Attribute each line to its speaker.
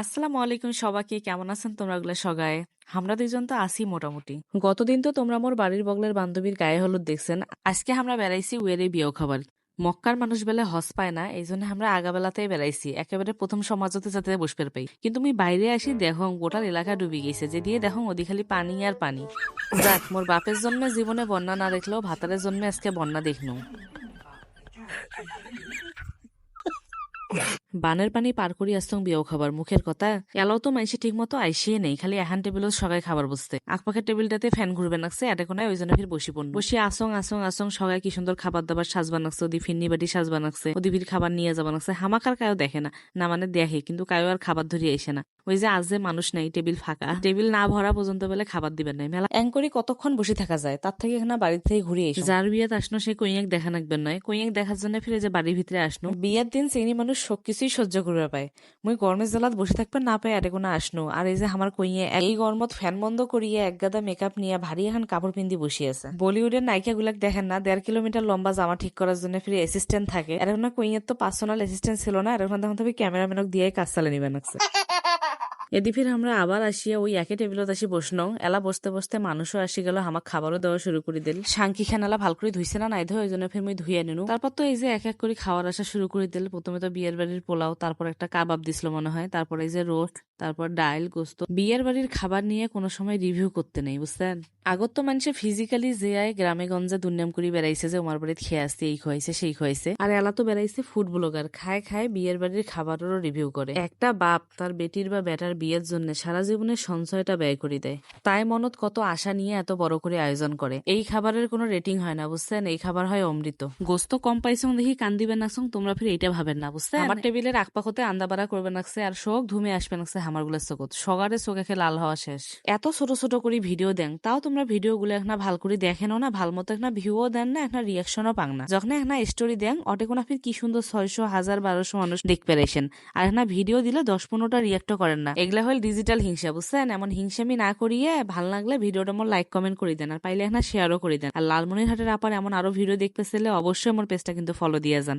Speaker 1: আসসালামু আলাইকুম সবাইকে, কেমন আছেন তোমরা গুলা সগায় আমরা দুইজন তো আসি মোটামুটি। গতদিন তো তোমরা মোর বাড়ির বগলের বান্ধবীর গায়ে হলুদ দেখছেন। আজকে আমরা বেড়াইছি ওয়েরে বিয়েও খাবার। মক্কার মানুষ বেলে হস পায় না এই জন্য আমরা আগাবেলাতেই বেড়াইছি। একেবারে প্রথম সমাজতে যাতে বসবে পাই। কিন্তু আমি বাইরে আসি দেখো গোটাল এলাকা ডুবি গেছে, যে দিয়ে দেখো ওদি খালি পানি আর পানি। যাক, মোর বাপের জন্মে জীবনে বন্যা না দেখলেও ভাতারের জন্মে আজকে বন্যা দেখনু। বানের পানি পার করি আসতং বিয়েও খাবার। মুখের কথা এলাও তো মাইসে ঠিক মতো আইসিয়ে নেই, খালি এহান টেবিল সবাই খাবার বসতে। আখপাখের টেবিলটাতে ফ্যান ঘুরবে নাকছে এটা কোনায় ওই জন্য ফির বসি পড়ন। বসে আসং আসং আসং সবাই কি সুন্দর খাবার দাবার সাজবা নাকছে, ওদি ফিন্নি বাটি সাজবা নাকছে, ওদি ফির খাবার নিয়ে যাবা নাকছে। হামাকার কায়ও দেখে না না মানে দেখে, কিন্তু কায়ও আর খাবার ধরিয়ে আইসে না। ওই যে আজ যে মানুষ নাই, টেবিল ফাঁকা। টেবিল না ভরা পর্যন্ত বেলে খাবার দিবেন নাই মেলা এং করে কতক্ষণ বসে থাকা যায়? তার থেকে এখানে বাড়ি থেকে ঘুরে এসে। যার বিয়েত আসনো, সে কইয়াক দেখা নাকবেন নয় কইয়াক দেখার জন্য ফিরে যে বাড়ির ভিতরে আসনো। বিয়ের দিন চিংড়ি মানুষ সব কিছুই সহ্য করবে পায়। মুই গরমের জ্বালাত বসে থাকবে না পাই আরে কোনো আসনো। আর এই যে আমার কইয়ে, এই গরমত ফ্যান বন্ধ করিয়ে এক গাদা মেকআপ নিয়ে ভারী এখন কাপড় পিন্দি বসে আছে। বলিউডের নায়িকা গুলাক দেখেন না, দেড় কিলোমিটার লম্বা জামা ঠিক করার জন্য ফিরে অ্যাসিস্ট্যান্ট থাকে। এরকম না কইয়ের তো পার্সোনাল অ্যাসিস্ট্যান্ট ছিল না এরকম তখন তবে ক্যামেরাম্যানক দিয়ে কাজ চালে নিবেন আছে। এদি ফির আমরা আবার আসিয়া ওই একই টেবিলত আসি বসন এলা বসতে বসতে মানুষও আসি গেল আমাক খাবারও দেওয়া শুরু করে দিল। সাংকি খান এলা ভালো করে ধুইছে না নাই ধর ওই জন্য ফির মুই ধুইয়া নিনু। তারপর তো এই যে এক এক করে খাওয়ার আসা শুরু করে দিল। প্রথমে তো বিয়ের বাড়ির পোলাও তারপর একটা কাবাব দিছিল মনে হয়। তারপর এই যে রোস্ট তারপর ডাইল, গোস্ত। বিয়ের বাড়ির খাবার নিয়ে কোনো সময় রিভিউ করতে নেই, বুঝছেন? আগত তো মানুষে ফিজিক্যালি যে আয় গ্রামে গঞ্জে দুর্নাম করে বেড়াইছে যে ওমার বাড়িতে খেয়ে আসছে, এই খাইছে সেই খাইছে আর এলা তো বেড়াইছে ফুড ব্লগার খায় খায় বিয়ের বাড়ির খাবারেরও রিভিউ করে। একটা বাপ তার বেটির বা বেটার বিয়ের জন্য সারা জীবনের সঞ্চয়টা ব্যয় করে দেয়। তাই মনত কত আশা নিয়ে এত বড় করে আয়োজন করে। এই খাবারের কোনো রেটিং হয় না, বুঝছেন? এই খাবার হয় অমৃত। গোস্ত কম পাইছং দেখি কান্দিবে নাকছং, তোমরা ফির এইটা ভাবেন না, বুঝছেন? আমার টেবিলের আকপাকতে আন্দাবাড়া করবে নাকছে আর শোক ধুমে আসবে নাকছে আমারগুলা চোখত সগারে চোখে লাল হওয়া শেষ। এত ছোট ছোট করে ভিডিও দেন, তাও তোমরা ভিডিও গুলো একটা ভালো করে দেখেনও না, ভালো মতো একটা ভিউও দেন না একটা রিয়াকশনও পাং না। যখন একটা স্টোরি দেন অটে কোন ফির কি সুন্দর ছয়শো, হাজার, বারোশো মানুষ দেখতে পেরেছেন। আর একটা ভিডিও দিলে দশ পনেরোটা রিয়াক্টও করেন না। এগুলা হল ডিজিটাল হিংসা, বুঝছেন? এমন হিংসামি না করিয়ে ভালো লাগলে ভিডিওটা আমার লাইক কমেন্ট করে দেন। আর পাইলে একটা শেয়ারও করে দেন। আর লালমনিরহাটের আপার এমন আরও ভিডিও দেখতে চাইলে অবশ্যই আমার পেজটা কিন্তু ফলো দিয়ে যান।